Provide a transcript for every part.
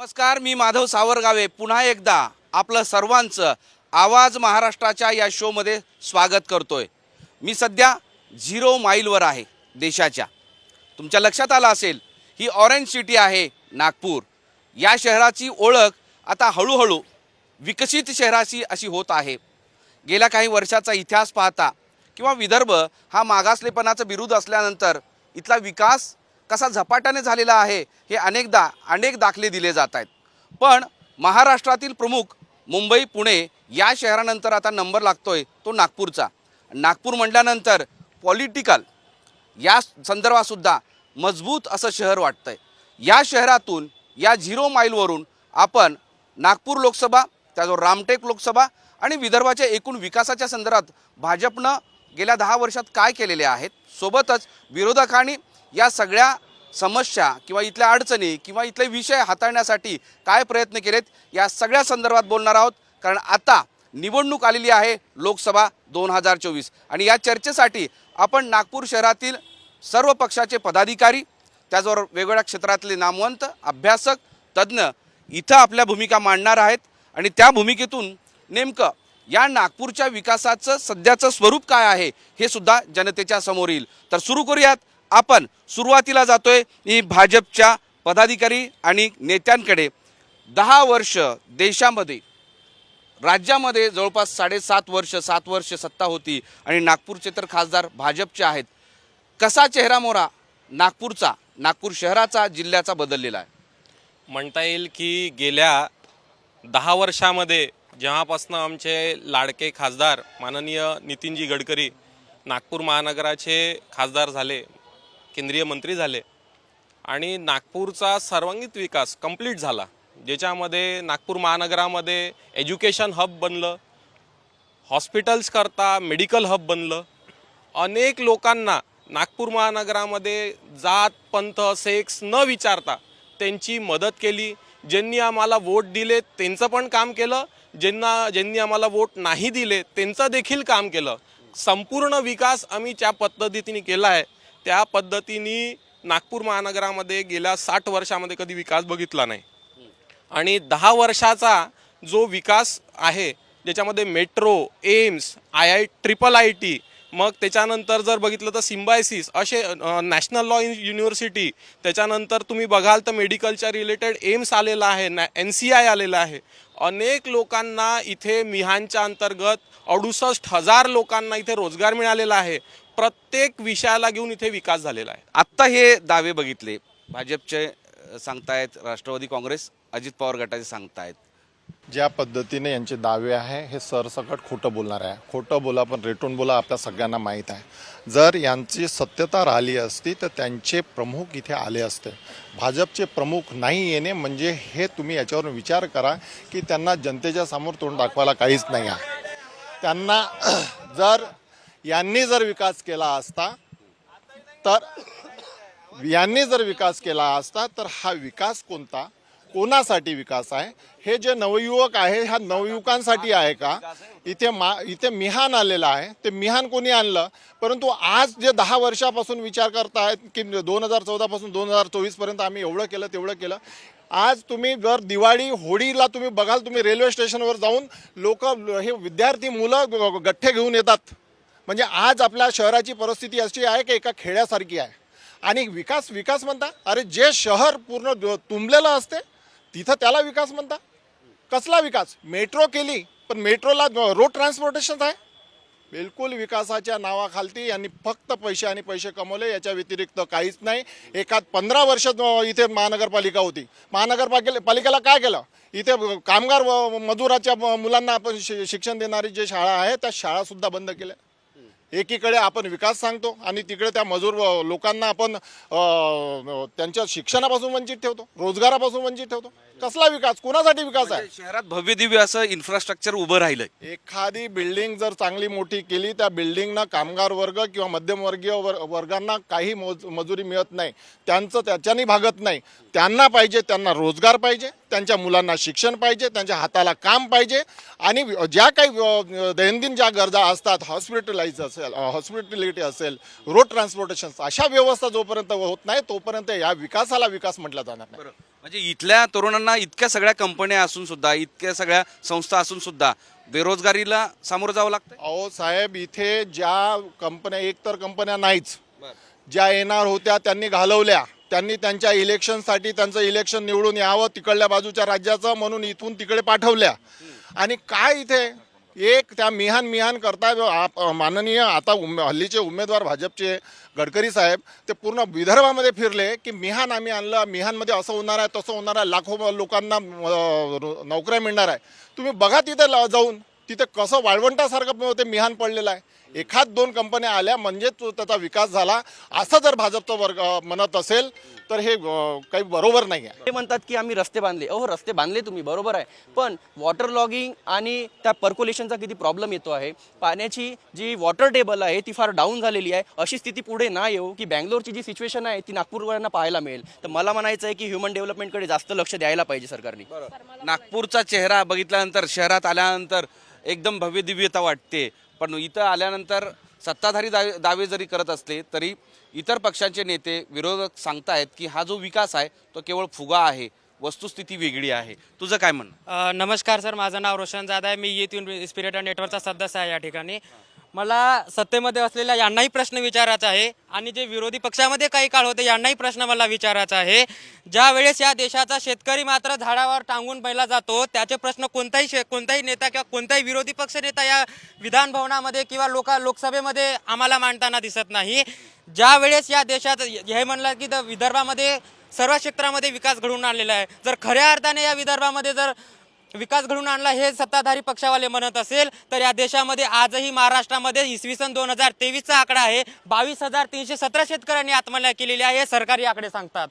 नमस्कार मी माधव सावरगावे. पुन्हा एकदा आपलं सर्वांचं आवाज महाराष्ट्राच्या या शोमध्ये स्वागत करतोय. मी सध्या झिरो माईलवर आहे देशाच्या. तुमच्या लक्षात आलं असेल ही ऑरेंज सिटी आहे नागपूर. या शहराची ओळख आता हळूहळू विकसित शहराची अशी होत आहे. गेल्या काही वर्षाचा इतिहास पाहता किंवा विदर्भ हा मागासलेपणाचं बिरुद असल्यानंतर इथला विकास कसा झपाट्याने झालेला आहे हे अनेकदा अनेक दाखले दिले जात आहेत. पण महाराष्ट्रातील प्रमुख मुंबई पुणे या शहरानंतर आता नंबर लागतोय तो नागपूरचा. नागपूर म्हटल्यानंतर पॉलिटिकल या संदर्भातसुद्धा मजबूत असं शहर वाटतं आहे या शहरातून या झिरो माईलवरून आपण नागपूर लोकसभा त्याचबरोबर रामटेक लोकसभा आणि विदर्भाच्या एकूण विकासाच्या संदर्भात भाजपनं गेल्या दहा वर्षात काय केलेले आहेत? सोबतच विरोधकांनी या सगळ्या समस्या किंवा इथल्या अडचणी किंवा इथले विषय हाताळण्यासाठी काय प्रयत्न केलेत या सगळ्या संदर्भात बोलणार आहोत. कारण आता निवडणूक आलेली आहे लोकसभा दोन हजार चोवीस. आणि या चर्चेसाठी आपण नागपूर शहरातील सर्व पक्षाचे पदाधिकारी त्याचबरोबर वेगवेगळ्या क्षेत्रातले नामवंत अभ्यासक तज्ज्ञ इथं आपल्या भूमिका मांडणार आहेत. आणि त्या भूमिकेतून नेमकं या नागपूरच्या विकासाचं सध्याचं स्वरूप काय आहे हे सुद्धा जनतेच्या समोर येईल. तर सुरू करूयात. आपण सुरुवातीला जातोय ही भाजपच्या पदाधिकारी आणि नेत्यांकडे. दहा वर्ष देशामध्ये राज्यामध्ये जवळपास साडेसात वर्ष सात वर्ष सत्ता होती आणि नागपूरचे तर खासदार भाजपचे आहेत. कसा चेहरा मोरा नागपूरचा नागपूर शहराचा जिल्ह्याचा बदललेला आहे? म्हणता येईल की गेल्या दहा वर्षामध्ये जेव्हापासनं आमचे लाडके खासदार माननीय नितीनजी गडकरी नागपूर महानगराचे खासदार झाले केंद्रीय मंत्री झाले. आणि नागपूरचा सर्वांगीण विकास कंप्लीट झाला. ज्याच्यामध्ये नागपूर महानगरामध्ये एज्युकेशन हब बनलं. हॉस्पिटल्स करता मेडिकल हब बनलं. अनेक लोकांना नागपूर महानगरामध्ये जात पंथ सेक्स न विचारता त्यांची मदत केली. ज्यांनी आम्हाला वोट दिले त्यांचं पण काम केलं. ज्यांना ज्यांनी आम्हाला वोट नाही दिले त्यांचं देखील काम केलं. संपूर्ण विकास आम्ही ज्या पद्धतीने केला आहे त्या पद्धतीने नागपूर महानगरामध्ये गेल्या साठ वर्षामध्ये कधी विकास बघितला नाही. आणि दहा वर्षाचा जो विकास आहे ज्याच्यामध्ये metro AIIMS I I triple I T मग त्याच्यानंतर जर बघितलं तर सिम्बायसिस असे नॅशनल लॉ युनिव्हर्सिटी त्याच्यानंतर तुम्ही बघाल तर मेडिकलच्या रिलेटेड एम्स आलेला आहे नॅ एन सी आय आलेला आहे. अनेक लोकांना इथे मिहानच्या अंतर्गत अडुसष्ट हजार लोकांना इथे रोजगार मिळालेला आहे. प्रत्येक विषयाला घेऊन इथे विकास झालेला आहे. आत्ता हे दावे बघितले. भाजपचे सांगतायत राष्ट्रवादी काँग्रेस अजित पवार गटाचे सांगतायत. ज्या पद्धतीने यांचे दावे आहे हे सरसकट खोटं बोलणार आहे. खोटं बोला पण रेटून बोला आपल्या सगळ्यांना माहीत आहे. जर यांची सत्यता राहिली असती तर त्यांचे प्रमुख इथे आले असते. भाजपचे प्रमुख नाही येणे म्हणजे हे तुम्ही याच्यावरून विचार करा की त्यांना जनतेच्या समोर तोंड दाखवायला काहीच नाही आहे. त्यांना जर यांनी जर विकास केला असता तर यांनी जर विकास केला असता तर हा विकास कोणता? कोणासाठी विकास आहे? हे जे नवयुवक आहे ह्या नवयुवकांसाठी आहे का? इथे मा इथे मिहान आलेलं आहे. ते मिहान कोणी आणलं? परंतु आज जे दहा वर्षापासून विचार करतायत की दोन हजार चौदापासून दोन हजार चोवीसपर्यंत आम्ही एवढं केलं तेवढं केलं आज तुम्ही जर दिवाळी होळीला तुम्ही बघाल तुम्ही रेल्वे स्टेशनवर जाऊन लोक हे विद्यार्थी मुलं ग- गठ्ठे घेऊन येतात. म्हणजे आज आपल्या शहराची परिस्थिती अशी आहे की एका खेड्यासारखी आहे. आणि विकास विकास म्हणता अरे जे शहर पूर्ण तुंबलेलं असते तिथं त्याला विकास म्हणता. कसला विकास? मेट्रो केली पण मेट्रोला रोड ट्रान्सपोर्टेशन आहे. बिलकुल विकासाच्या नावाखालती यांनी फक्त पैसे आणि पैसे कमवले याच्या व्यतिरिक्त काहीच नाही. एकात पंधरा वर्ष इथे महानगरपालिका होती. महानगरपालिके पालिकेला काय केलं? इथे कामगार व मजुराच्या मुलांना आपण शि- शिक्षण देणारी जे शाळा आहे त्या शाळासुद्धा बंद केल्या. एकीकडे आपण विकास सांगतो आणि तिकडे त्या मजूर लोकांना आपण त्यांच्या शिक्षणापासून वंचित ठेवतो रोजगारापासून वंचित ठेवतो. कसला विकास? कोणासाठी विकास आहे? म्हणजे शहरात भव्य दिव्य असं इन्फ्रास्ट्रक्चर उभं राहिलंय. एखादी बिल्डिंग जर चांगली मोठी केली त्या बिल्डिंगना कामगार वर्ग किंवा मध्यमवर्गीय वर वर्गांना काही मोज मजुरी मिळत नाही. त्यांचं त्याच्यानी भागत नाही. त्यांना पाहिजे त्यांना रोजगार पाहिजे. त्यांच्या मुलांना शिक्षण पाहिजे त्यांच्या हाताला काम पाहिजे आणि ज्या काही दैनंदिन ज्या गरजा असतात हॉस्पिटलाइज असेल हॉस्पिटॅलिटी असेल रोड ट्रान्सपोर्टेशन अशा व्यवस्था जोपर्यंत होत नाही तोपर्यंत या विकासाला विकास म्हटला जाणार नाही. म्हणजे इथल्या तरुणांना इतक्या सगळ्या कंपन्या असून सुद्धा इतक्या सगळ्या संस्था असून सुद्धा बेरोजगारीला सामोरं जावं लागतं अहो साहेब इथे ज्या कंपन्या एकतर कंपन्या नाहीच. ज्या येणार होत्या त्यांनी घालवल्या. त्यांनी त्यांच्या इलेक्शनसाठी त्यांचं इलेक्शन निवडून यावं तिकडल्या बाजूच्या राज्याचं म्हणून इथून तिकडे पाठवल्या. आणि काय इथे? एक त्या मिहान मिहान करता आप- माननीय आता उमे हल्लीचे उमेदवार भाजपचे गडकरी साहेब ते पूर्ण विदर्भामध्ये फिरले की मिहान आम्ही आणलं मिहानमध्ये असं होणार आहे तसं होणार आहे लाखो लोकांना नोकऱ्या मिळणार आहे. तुम्ही बघा तिथे ल- जाऊन तिथे कसं वाळवंटासारखं ते मिहान पडलेलं आहे. एखाद दोन कंपन्या आल्या म्हणजे तो त्याचा विकास झाला. असं जर भाजपचं वर्ग म्हणत असेल तर हे काही बरोबर नाही आहे. ते म्हणतात की आम्ही रस्ते बांधले. अहो रस्ते बांधले तुम्ही बरोबर आहे. पण वॉटर लॉगिंग आणि त्या पर्क्युलेशनचा किती प्रॉब्लेम येतो आहे. पाण्याची जी वॉटर टेबल आहे ती फार डाऊन झालेली आहे. अशी स्थिती पुढे ना येऊ की बँगलोरची जी सिच्युएशन आहे ती नागपूरवाल्यांना पाहायला मिळेल. तर मला म्हणायचं आहे की ह्युमन डेव्हलपमेंटकडे जास्त लक्ष द्यायला पाहिजे सरकारने. नागपूरचा चेहरा बघितल्यानंतर शहरात आल्यानंतर एकदम भव्य दिव्यता वाटते. पण इथं आल्यानंतर सत्ताधारी दावे दावे जरी करत असले तरी इतर पक्षांचे नेते विरोधक सांगतायत की हा जो विकास आहे तो केवळ फुगा आहे वस्तुस्थिती वेगळी आहे. तुझं काय म्हणणं? नमस्कार सर माझं नाव रोशन जाधव आहे. मी येथून स्पिरिट नेटवर्कचा सदस्य आहे या ठिकाणी. मला सत्तेमध्ये असलेल्या यांनाही प्रश्न विचारायचा आहे आणि जे विरोधी पक्षामध्ये काही काळ होते यांनाही प्रश्न मला विचारायचा आहे. ज्या वेळेस या देशाचा शेतकरी मात्र झाडावर टांगून पहिला जातो त्याचे प्रश्न कोणताही शे कोणताही नेता किंवा कोणताही विरोधी पक्ष नेता या विधानभवनामध्ये किंवा लोका लोकसभेमध्ये आम्हाला मांडताना दिसत नाही. ज्या वेळेस या देशात हे म्हणलं की द- विदर्भामध्ये सर्व क्षेत्रामध्ये विकास घडवून आणलेला आहे. जर खऱ्या अर्थाने या विदर्भामध्ये जर विकास घडवून आणला हे सत्ताधारी पक्षावाले म्हणत असेल तर या देशामध्ये आजही महाराष्ट्रामध्ये इसवी सन दोन हजार तेवीसचा आकडा आहे. बावीस हजार तीनशे सतरा शेतकऱ्यांनी आत्महत्या केलेली आहे हे सरकारी आकडे सांगतात.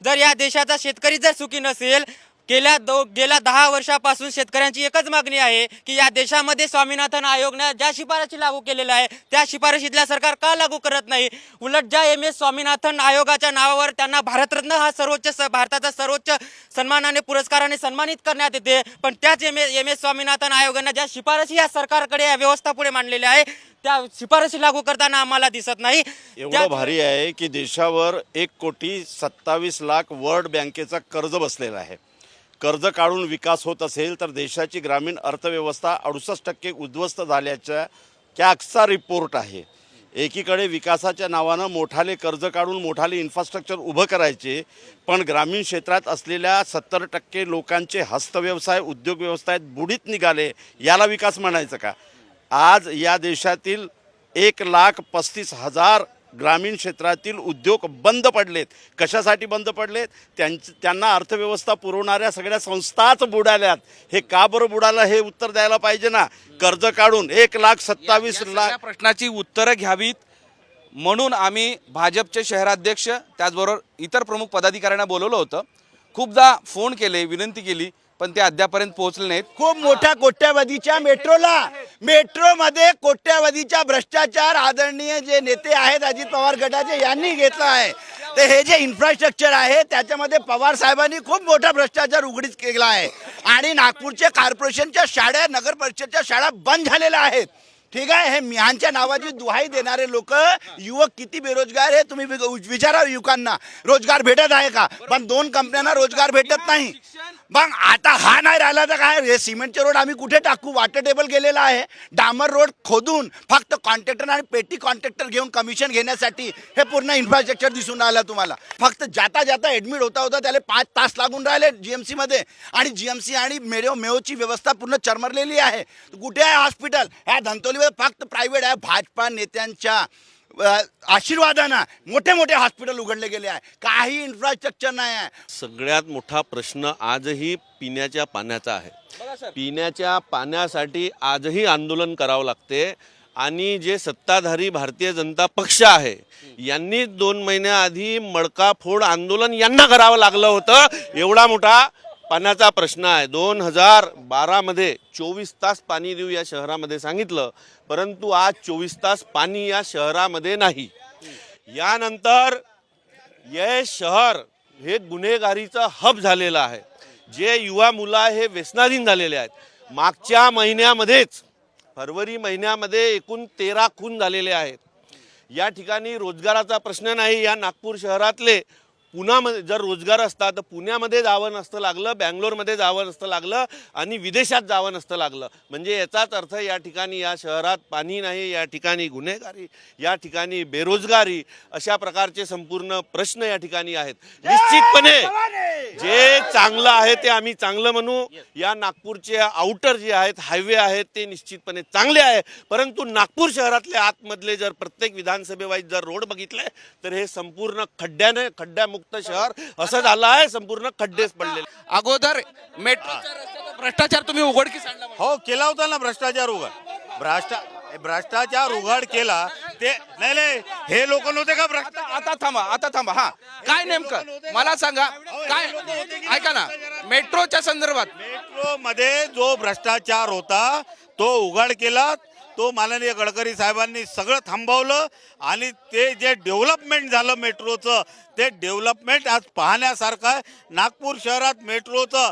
जर या देशाचा शेतकरी जर सुखी नसेल गेल्या दो गेल्या दहा वर्षापासून शेतकऱ्यांची एकच मागणी आहे की या देशामध्ये स्वामीनाथन आयोगने ज्या शिफारशी लागू केलेल्या आहे त्या शिफारशीतल्या सरकार का लागू करत नाही? उलट ज्या एम. एस. स्वामीनाथन आयोगाच्या नावावर त्यांना भारतरत्न हा सर्वोच्च स- भारताचा सर्वोच्च सन्मानाने पुरस्काराने सन्मानित करण्यात येते. पण त्याच एम. एम. एस. स्वामीनाथन आयोगाने ज्या शिफारशी या सरकारकडे या व्यवस्था पुढे मांडलेल्या आहे त्या शिफारशी लागू करताना आम्हाला दिसत नाही. एवढं भारी आहे की देशावर एक कोटी सत्तावीस लाख वर्ल्ड बँकेचा कर्ज बसलेला आहे. कर्ज काढून विकास होत असेल तर देशाची ग्रामीण अर्थव्यवस्था अडुसष्ट टक्के उद्ध्वस्त झाल्याच्या कॅक्सचा रिपोर्ट आहे. एकीकडे विकासाच्या नावानं मोठाले कर्ज काढून मोठाले इन्फ्रास्ट्रक्चर उभं करायचे पण ग्रामीण क्षेत्रात असलेल्या सत्तर टक्के लोकांचे हस्तव्यवसाय उद्योग व्यवसायात बुडीत निघाले याला विकास म्हणायचं का? आज या देशातील एक लाख पस्तीस हजार ग्रामीण क्षेत्रातील उद्योग बंद पडलेत. कशासाठी बंद पडलेत? त्यांच त्यांना अर्थव्यवस्था पुरवणाऱ्या सगळ्या संस्थाच बुडाल्यात. हे का बरं बुडालं हे उत्तर द्यायला पाहिजे ना? कर्ज काढून एक लाख सत्तावीस लाख प्रश्नाची उत्तरं घ्यावीत. म्हणून आम्ही भाजपचे शहराध्यक्ष त्याचबरोबर इतर प्रमुख पदाधिकाऱ्यांना बोलवलं होतं. खूपदा फोन केले विनंती केली पण ते अद्यापर्यंत पोहोचले नाहीत. खूप मोठ्या कोट्यावधीच्या मेट्रोला. मेट्रोमध्ये कोट्यावधीच्या भ्रष्टाचार आदरणीय जे नेते आहेत अजित पवार गटाचे यांनी घेतला आहे. तर हे जे इन्फ्रास्ट्रक्चर आहे त्याच्यामध्ये पवार साहेबांनी खूप मोठा भ्रष्टाचार उघडीच केला आहे. आणि नागपूरच्या कॉर्पोरेशनच्या शाळा नगर परिषदच्या शाळा बंद झालेल्या आहेत. ठीक आहे हे मिहानच्या नावाची दुहाई देणारे लोक युवक किती बेरोजगार आहे तुम्ही विचारा युवकांना. रोजगार भेटत आहे का? पण दोन कंपन्यांना रोजगार भेटत नाही. मग आता हा नाही राहिला तर काय? हे सिमेंटचे रोड आम्ही कुठे टाकू? वॉटर टेबल गेलेला आहे. डांबर रोड खोदून फक्त कॉन्ट्रॅक्टर आणि पेटी कॉन्ट्रॅक्टर घेऊन कमिशन घेण्यासाठी हे पूर्ण इन्फ्रास्ट्रक्चर दिसून राहिलं तुम्हाला. फक्त जाता जाता ऍडमिट होता होता त्याला पाच तास लागून राहिले जीएमसी मध्ये. आणि जीएमसी आणि मेयो मेयोची व्यवस्था पूर्ण चरमरलेली आहे. कुठे आहे हॉस्पिटल ह्या धंतोलीमध्ये फक्त प्रायव्हेट आहे. भाजपा नेत्यांच्या आशीर्वादानं मोठे मोठे हॉस्पिटल उघडले गेले आहे. काही इन्फ्रास्ट्रक्चर नाही आहे. सगळ्यात मोठा प्रश्न आजही पिण्याच्या पाण्याचा आहे. पिण्याच्या पाण्यासाठी आजही आंदोलन करावं लागते. आणि जे सत्ताधारी भारतीय जनता पक्ष आहे यांनी दोन महिन्याआधी मडकाफोड आंदोलन यांना करावं लागलं होतं. एवढा मोठा पाण्याचा प्रश्न आहे. दोन हजार बारामध्ये चोवीस तास पाणी देऊ या शहरामध्ये सांगितलं परंतु आज चोवीस तास पाणी या शहरामध्ये नाही. यानंतर हे शहर हे गुन्हेगारीचं हब झालेलं आहे. जे युवा मुलं आहे हे व्यसनाधीन झालेले आहेत. मागच्या महिन्यामध्येच फरवरी महिन्यामध्ये एकूण तेरा खून झालेले आहेत. या ठिकाणी रोजगाराचा प्रश्न नाही या नागपूर शहरातले पुण्यामध्ये जर रोजगार असता तर पुण्यामध्ये जावं नसतं लागलं बँगलोरमध्ये जावं नसतं लागलं आणि विदेशात जावं नसतं लागलं. म्हणजे याचाच अर्थ या ठिकाणी या शहरात पाणी नाही या ठिकाणी गुन्हेगारी या ठिकाणी बेरोजगारी अशा प्रकारचे संपूर्ण प्रश्न या ठिकाणी आहेत. निश्चितपणे जे चांगलं आहे ते आम्ही चांगलं म्हणू. या नागपूरचे आउटर जे आहेत हायवे आहेत ते निश्चितपणे चांगले आहे. परंतु नागपूर शहरातले आतमधले जर प्रत्येक विधानसभेवाईज जर रोड बघितले तर हे संपूर्ण खड्ड्याने खड्ड्यामुक्त शहर असं झालं आहे संपूर्ण खड्डेच पडलेले. अगोदर रस्त्याचा भ्रष्टाचार तुम्ही उघडकीस आणला. हो केला होता ना भ्रष्टाचार उघड. भ्रष्टा भ्रष्टाचार उघड केला ते नाही नाही हे लोक नव्हते का भ्रष्ट आता आता थांबा आता थांबा हा. काय नेमकं? मला सांगा काय ऐका ना मेट्रोच्या संदर्भात मेट्रो मध्ये जो भ्रष्टाचार होता तो उघड केला तो माननीय गडकरी साहेबांनी सगळं थांबवलं आणि ते जे डेव्हलपमेंट झालं मेट्रोचं ते डेव्हलपमेंट आज पाहण्यासारखं आहे. नागपूर शहरात मेट्रोचं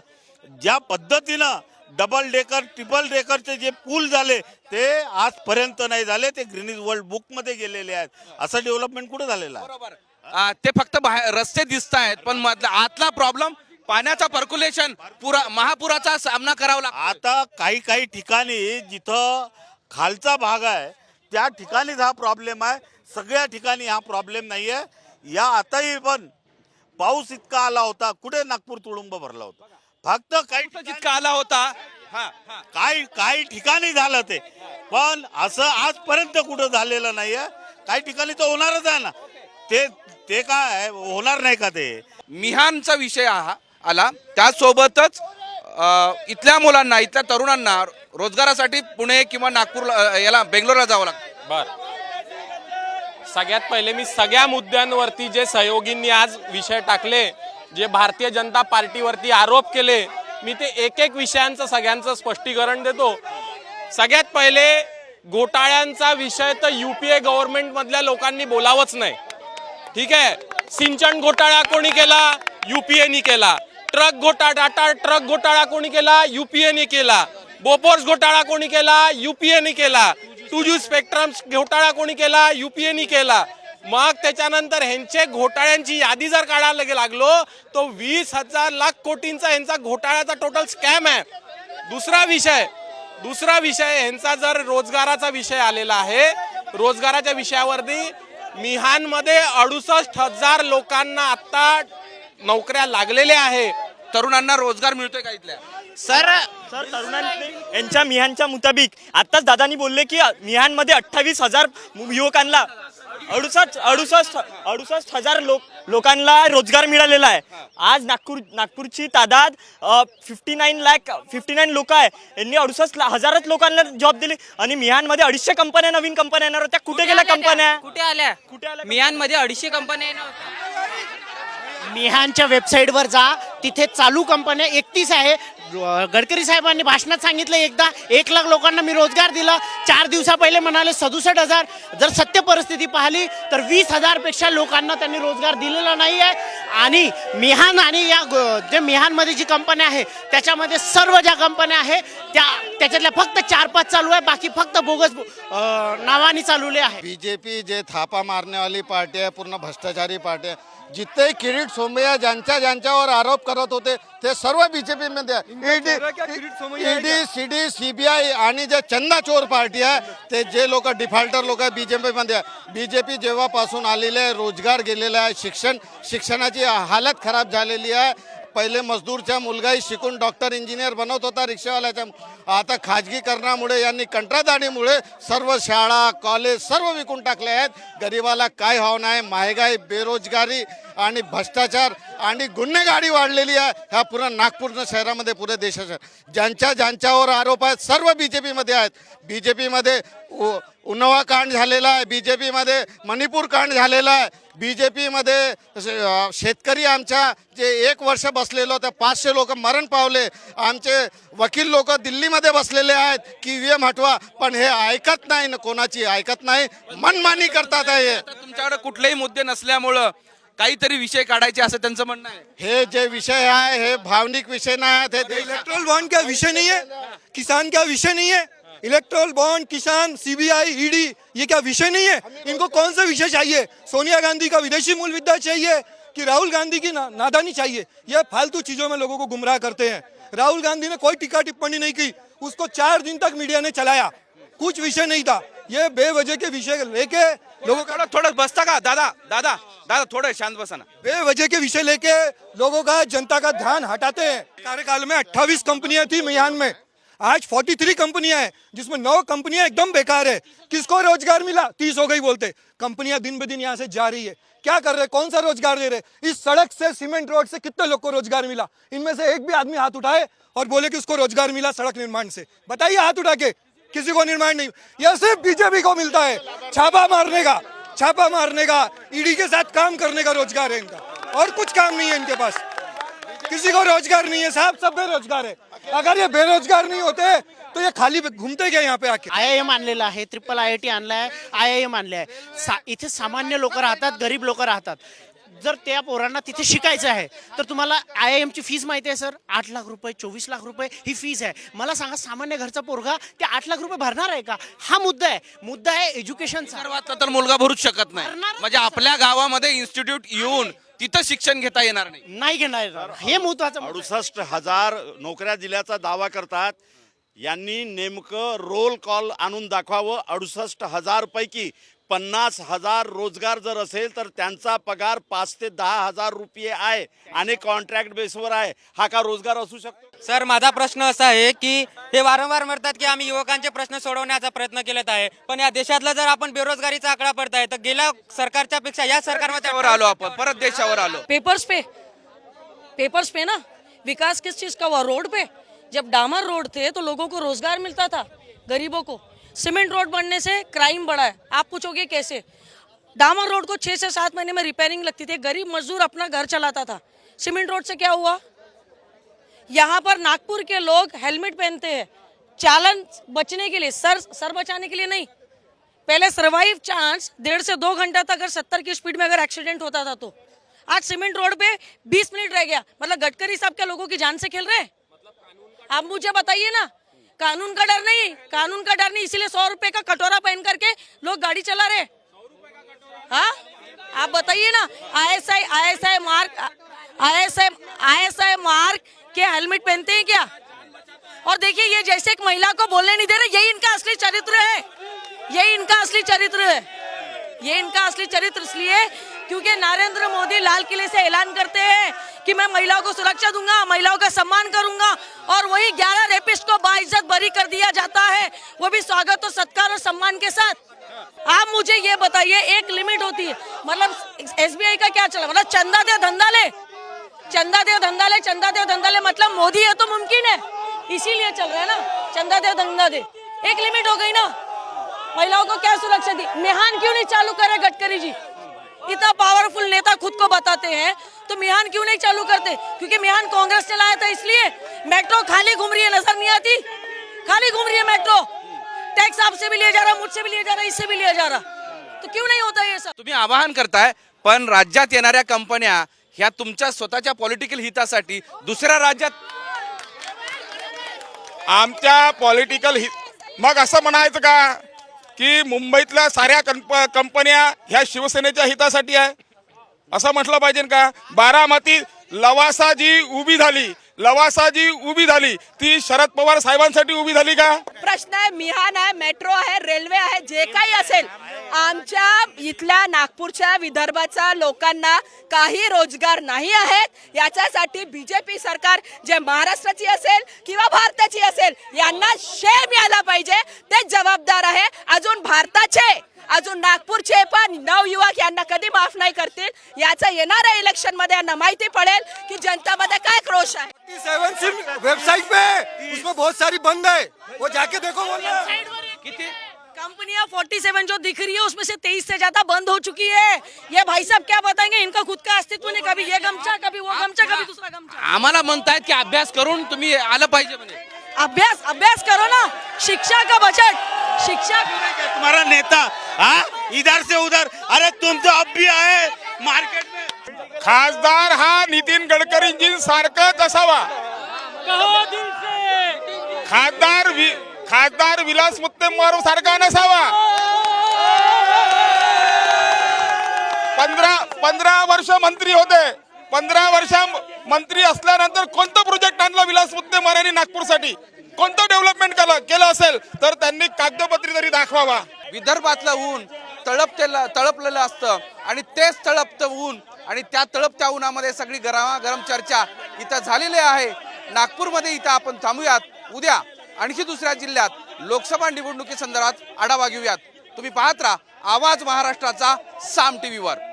ज्या पद्धतीनं डबल डेकर ट्रिपल डेकरचे जे पूल झाले ते आजपर्यंत नाही झाले. ते ग्रीनिज वर्ल्ड बुकमध्ये गेलेले आहेत. असं डेव्हलपमेंट कुठं झालेलं आहे? आ, ते फक्त बाहेर रस्ते दिसत आहेत पण मधला आतला प्रॉब्लेम पाण्याचा पर्क्युलेशन पुरा महापुराचा सामना करावा लागतो आता काही काही ठिकाणी जिथं खालचा भाग आहे. त्या ठिकाणीच हा प्रॉब्लेम आहे. सगळ्या ठिकाणी हा प्रॉब्लेम नाही आहे या आताही पण पाऊस इतका आला होता. कुठे नागपूर तुडुंब भरला होता? फक्त काही जितका आला होता. काही काही ठिकाणी झालं ते. पण असं आजपर्यंत कुठं झालेलं नाही आहे काही ठिकाणी तर होणारच आहे ना. ते ते काय होणार नाही का ते? मिहानचा विषय हा आला. त्यासोबतच इथल्या मुलांना इथल्या तरुणांना रोजगारासाठी पुणे किंवा नागपूरला याला बेंगलोरला जावं लागतं. बर. सगळ्यात पहिले मी सगळ्या मुद्द्यांवरती जे सहयोगींनी आज विषय टाकले जे भारतीय जनता पार्टीवरती आरोप केले मी ते एक एक विषयांचं सगळ्यांचं स्पष्टीकरण देतो. सगळ्यात पहिले घोटाळ्यांचा विषय तर युपीए गव्हर्नमेंट मधल्या लोकांनी बोलावंच नाही. ठीक आहे? सिंचन घोटाळा कोणी केला? युपीएनी केला. ट्रक घोटाळा टाटा ट्रक घोटाळा कोणी केला? युपीएने केला. बोपोर्स घोटाळा कोणी केला? युपीएने केला. टू जी स्पेक्ट्रम घोटाळा कोणी केला? युपीएनी केला. मग त्याच्यानंतर ह्यांचे घोटाळ्यांची यादी जर काढायला गे- लागलो तो वीस हजार लाख कोटींचा ह्यांचा घोटाळ्याचा टोटल स्कॅम आहे. दुसरा विषय दुसरा विषय ह्यांचा जर रोजगाराचा विषय आलेला आहे रोजगाराच्या विषयावरती मिहानमध्ये अडुसष्ट हजार लोकांना आत्ता नोकऱ्या लागलेल्या आहे. तरुणांना रोजगार मिळतोय का इथल्या? सर सर तरुणांनी यांच्या मिहानच्या मुताबिक आताच दादानी बोलले की मिहानमध्ये अठ्ठावीस हजार युवकांना अडुसष्ट अडुसष्ट अडुसष्ट हजार लोक लोकांना रोजगार मिळालेला आहे. आज नागपूर नागपूरची तादाद fifty nine lakh fifty nine लोक आहे. यांनी अडुसष्ट ला- हजारच लोकांना जॉब दिले. आणि मिहानमध्ये अडीचशे कंपन्या नवीन कंपन्या येणार होत्या. कुठे गेल्या कंपन्या? कुठे आल्या? कुठे आल्या मियानमध्ये अडीचशे कंपन्या आहे ना मिहानच्या वेबसाईटवर जा. तिथे चालू कंपन्या एकतीस आहे. गडकरी साहेबांनी भाषणात सांगितलं एकदा एक लाख लोकांना मी रोजगार दिला. चार दिवसा पहिले म्हणाले सदुसष्ट हजार. जर सत्य परिस्थिती पाहिली तर वीस हजारपेक्षा लोकांना त्यांनी रोजगार दिलेला नाही आहे आणि मिहान आणि या जे मिहानमध्ये जी कंपन्या आहे त्याच्यामध्ये सर्व ज्या कंपन्या आहे त्या त्याच्यातल्या फक्त चार पाच चालू आहे. बाकी फक्त बोगस नावाने चालवले आहे. बी जे पी जे थापा मारण्यावाली पार्टी आहे पूर्ण भ्रष्टाचारी पार्टी आहे जिथे किरीट सोमय्या ज्यांच्या ज्यांच्यावर आरोप करत होते ते सर्व बीजेपी मध्ये ईडी ईडी सीडी सीबीआय आणि जे चंदाचोर पार्टी आहे ते जे लोक डिफॉल्टर लोक आहे बीजेपी मध्ये आहे. बीजेपी जेव्हापासून आलेले आहे रोजगार गेलेला आहे शिक्षण शिक्षणाची हालत खराब झालेली आहे. पहिले मजदूरच्या मुलगाही शिकून डॉक्टर इंजिनियर बनवत होता रिक्षावाल्याच्या. आता खाजगीकरणामुळे यांनी कंत्राटदारीमुळे सर्व शाळा कॉलेज सर्व विकून टाकले आहेत. गरिबाला काय व्हाव नाही महागाई बेरोजगारी आणि भ्रष्टाचार आणि गुन्हेगारी वाढलेली आहे. ह्या पूर्ण नागपूर शहरामध्ये पुरे देशाच्या. ज्यांच्या ज्यांच्यावर आरोप आहेत सर्व बी जे पीमध्ये आहेत. बी जे पीमध्ये उन्हावा कांड झालेला आहे. बी जे पीमध्ये मणिपूर कांड झालेला आहे. बी जे पीमध्ये शेतकरी आमच्या जे एक वर्ष बसलेलो त्या पाचशे लोक मरण पावले. आमचे वकील लोक दिल्लीमध्ये बसलेले आहेत की व्ही एम हटवा पण हे ऐकत नाही न कोणाची ऐकत नाही मनमानी करतात आहे हे. तुमच्याकडे कुठलेही मुद्दे नसल्यामुळं काहीतरी विषय काढायचे असं त्यांचं म्हणणं आहे. हे जे विषय आहे हे भावनिक विषय नाही आहेत हे इलेक्ट्रल बॉन्ड क्या विषय नहीं है? किसान क्या विषय नहीं है? इलेक्ट्रल बॉन्ड किसान सीबीआई ईडी ये क्या विषय नहीं है? इनको कौन सा विषय चाहिए? सोनिया गांधी का विदेशी मूल विद्या चाहिए कि राहुल गांधी की ना, नादानी चाहिए? ये फालतू चीज़ों में लोगों को गुमराह करते हैं। राहुल गांधी ने कोई टीका टिप्पणी नहीं की। उसको चार दिन तक मीडिया ने चलाया। कुछ विषय नहीं था। ये बेवजह के विषय लेके लोगों का थोड़ा बसता का? दादा दादा दादा थोडं शांत बसा ना बेवजह के विषय लेके लोगों का जनता का ध्यान हटाते हैं। कार्यकाल में 28 कंपनियाँ थी मियान में। आज 43 कंपनियाँ हैं, जिसमें नौ कंपनियाँ एकदम बेकार है। किसको रोज़गार मिला? तीस हो गई बोलते। कंपनियाँ दिन ब दिन यहाँ से जा रही है। क्या कर रहे कौन सा रोज़गार दे रहे इस सड़क से, सीमेंट रोड से कितने लोग को रोज़गार मिला? इनमें से एक भी आदमी हाथ उठाए और बोले कि उसको रोज़गार मिला सड़क निर्माण से। बताइए हाथ उठा के, किसी को निर्माण नहीं। यह सिर्फ़ बीजेपी को मिलता है। छापा मारने का, छापा मारने का ईडी के साथ काम करने का रोज़गार है इनका। और कुछ काम नहीं है इनके पास। किसी को रोजगार नहीं है साहब सब बेरोजगार है। अगर ये बेरोजगार नहीं होते तो ये खाली घूमते क्या यहाँ पे आके? आय एम आणलेलं आहे ट्रिपल आय आय टी आणलाय आय आय एम आणले आहे सा इथे सामान्य लोक राहतात गरीब लोक राहतात. जर त्या पोरांना तिथे शिकायचं आहे तर तुम्हाला आय आय एमची फीज माहिती आहे सर आठ लाख रुपये चोवीस लाख रुपये ही फीज आहे. मला सांगा सामान्य घरचा पोरगा ते आठ लाख रुपये भरणार आहे का? हा मुद्दा आहे. मुद्दा आहे एज्युकेशनचा सर्वात तर मुलगा भरूच शकत नाही. म्हणजे आपल्या गावामध्ये इन्स्टिट्यूट येऊन तिथं शिक्षण घेता येणार नाही. नाही घेणार येणार. हे महत्वाचं आहे. अडुसष्ट हजार नोकऱ्या दिल्याचा दावा करतात. यांनी नेमकं रोल कॉल आणून दाखवावं. अडुसष्ट हजार पैकी पन्नास हजार रोजगार जर असेल तर त्यांचा पगार पाच ते दहा हजार रुपये आहे आणि कॉन्ट्रॅक्ट बेसवर आहे. हा का रोजगार असू शकतो? सर माझा प्रश्न असा आहे की हे वारंवार म्हणतात की आम्ही युवकांचे प्रश्न सोडवण्याचा प्रयत्न केलेत आहे. पण या देशातला जर आपण बेरोजगारीचा आकडा पडताय तर गेल्या सरकारच्या पेक्षा या सरकारमध्ये देशावर आलो आपण. परत देशावर आलो. पेपर्स पे. पेपर्स पे ना. विकास किस चीज़ का हुआ? रोड पे. जब डामर रोड थे तो लोगों को रोजगार मिलता था गरीबों को. सीमेंट रोड बनने से क्राइम बढ़ा है। आप पूछोगे कैसे? डामर रोड को छः से सात महीने में रिपेयरिंग लगती थी। गरीब मजदूर अपना घर चलाता था। सीमेंट रोड से क्या हुआ? यहाँ पर नागपुर के लोग हेलमेट पहनते हैं। चालन बचने के लिए, सर सर बचाने के लिए नहीं। पहले सर्वाइव चांस डेढ़ से दो घंटा तक अगर सत्तर की स्पीड में अगर एक्सीडेंट होता था तो। आज सीमेंट रोड पे 20 मिनट रह गया। मतलब गडकरी साहब क्या लोगों की जान से खेल रहे हैं? मतलब आप मुझे बताइए ना। कानून का डर नहीं, कानून का डर नहीं, इसीलिए सौ रुपए का कटोरा पहन करके लोग गाड़ी चला रहे हाँ। आप बताइए ना I S I I S I mark I S I I S I mark K helmet पहनते हैं क्या? और देखिए, ये जैसे एक महिला को बोलने नहीं दे रहे, यही इनका असली चरित्र है। यही इनका असली चरित्र है। ये इनका असली चरित्र इसलिए क्योंकि नरेंद्र मोदी लाल किले से ऐलान करते हैं। कि मैं महिलाओं को सुरक्षा दूँगा, महिलाओं का सम्मान करूँगा, और वही 11 रेपिस्ट को बाइज्जत बरी कर दिया जाता है। वो भी स्वागत और सत्कार और सम्मान के साथ। आप मुझे ये बताइए, एक लिमिट होती है। मतलब एसबीआई का क्या चला? मतलब चंदा दे, धंधा ले। चंदा दे, धंधा ले, चंदा दे, धंधा ले। मतलब मोदी है तो मुमकिन है। इसीलिए चल रहा है ना। चंदा देव धंधा दे। एक लिमिट हो गई ना। महिलाओं को क्या सुरक्षा दी? मिहान क्यों नहीं चालू करे गडकरी जी? इतना पावरफुल नेता खुद को बताते हैं। तो मिहान क्यों नहीं चालू करते? क्योंकि मिहान कांग्रेस ने लाया था इसलिए। मेट्रो खाली घूम रही है नजर नहीं आती? खाली घूम रही है मेट्रो। टैक्स आपसे भी लिया जा रहा मुझसे भी लिया जा रहा इससे भी लिया जा रहा। तो क्यों नहीं होता ये सब? तुम्ही आवाहन करताय पण राज्यात येणाऱ्या कंपन्या ह्या तुमच्या स्वतःच्या पॉलिटिकल हितासाठी दुसऱ्या राज्यात आमच्या पॉलिटिकल मग असं म्हणायचं का? की मुंबईतल्या साऱ्या कंप कंपन्या ह्या शिवसेनेच्या हितासाठी आहे. असं म्हटलं पाहिजे का? बारामती लवासा जी उभी झाली. लवासा जी उभी झाली. ती शरद पवार साहेबांसाठी उभी झाली का? प्रश्न आहे मिहान आहे मेट्रो आहे रेल्वे आहे जे काही असेल. आमच्या इथल्या नागपूरच्या विदर्भाच्या लोकांना काही रोजगार नाही आहेत. याच्यासाठी बीजेपी सरकार जे महाराष्ट्राची असेल किंवा भारताची असेल यांना शेम यायला पाहिजे. ते जबाबदार आहे. अजून भारताचे अजून नागपूरचे पण यांना कधी माफ नाही करतील? याचा येणाऱ्या इलेक्शनमध्ये यांना माहिती पडेल की जनतामध्ये काय क्रोश आहे. सेवन सिम वेबसाइट पे उसमें बहुत सारी बंद है। वो जाके देखो बोलना किती कंपनियां 47 जो दिख रही है उसमें से 23 से ज्यादा बंद हो चुकी है। ये भाई साहब क्या बताएंगे? इनका खुद का अस्तित्व नहीं कभी ये गमछा कभी वो गमछा कभी दूसरा गमछा। आम्हाला म्हणतायत की अभ्यास करून तुम्ही आलं पाहिजे म्हणे. अभ्यास अभ्यास करो ना. शिक्षा का बजट शिक्षा तुम्हारा नेता हाँ? इधर से उधर. अरे तुम तो अब भी आए मार्केट में. खासदार हा नितीन गडकरींजी सारखाच असावा खासदार वि- खासदार विलास मुत्तेमवार सारखा नसावा. पंधरा पंधरा वर्ष मंत्री होते. पंधरा वर्ष मंत्री असल्यानंतर कोणतं प्रोजेक्ट आणलं विलास मुत्तेमवार यांनी नागपूरसाठी? कोणतं डेव्हलपमेंट केलं केलं असेल? तर त्यांनी कागदपत्री तरी दाखवावा. विदर्भातलं ऊन तळपतेलं तळपलेलं असतं आणि तेच तळपतं ऊन आणि त्या तळपत्या उन्हामध्ये सगळी गरमागरम चर्चा इथं झालेली आहे. नागपूरमध्ये इथं आपण थांबूयात. उद्या आणखी दुसऱ्या जिल्ह्यात लोकसभा निवडणुकीसंदर्भात आढावा घेऊयात. तुम्ही पाहत राहा आवाज महाराष्ट्राचा साम टीव्हीवर.